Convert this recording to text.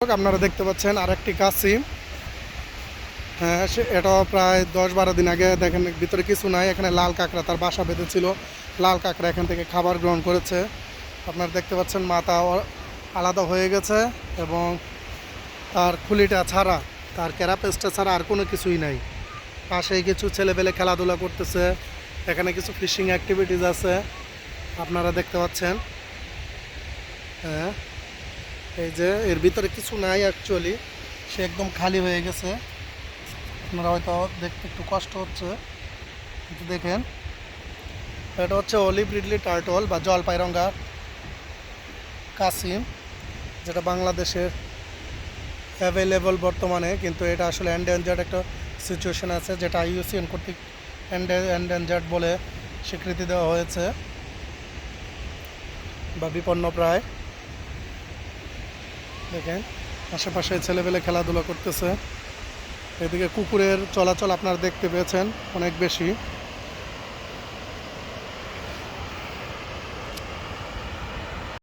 আপনারা দেখতে পাচ্ছেন আরেকটি কাসিম হ্যাঁ সে এটাও প্রায় দশ বারো দিন আগে দেখেন, ভিতরে কিছু নাই। এখানে লাল কাঁকড়া তার বাসা বেঁধেছিল। লাল কাঁকড়া এখান থেকে খাবার গ্রহণ করেছে। আপনারা দেখতে পাচ্ছেন মাথা আলাদা হয়ে গেছে এবং তার খুলিটা ছাড়া, তার ক্যারাপেসটা ছাড়া আর কোনো কিছুই নাই। পাশেই কিছু ছেলেপেলে খেলাধুলা করতেছে। এখানে কিছু ফিশিং অ্যাক্টিভিটিস আছে। আপনারা দেখতে পাচ্ছেন। হ্যাঁ এই যে এর ভিতরে কিছু নাই অ্যাকচুয়ালি সে একদম খালি হয়ে গেছে। আপনারা হয়তো দেখতে একটু কষ্ট হচ্ছে। কিন্তু দেখেন, এটা হচ্ছে অলিভ রিডলি টার্টল বা জলপাইরঙ্গা কাসিম, যেটা বাংলাদেশের অ্যাভেলেবল বর্তমানে, কিন্তু এটা আসলে এন্ডেঞ্জার্ড একটা সিচুয়েশন আছে, যেটা আইইউসিএন কর্তৃক এন্ডেঞ্জার্ড বলে স্বীকৃতি দেওয়া হয়েছে। বা বিপন্ন প্রায়। দেখেন আশেপাশে ছেলেপেলে খেলাধুলা করতেছে। এদিকে কুকুরের চলাচল আপনারা দেখতে পেয়েছেন অনেক বেশি।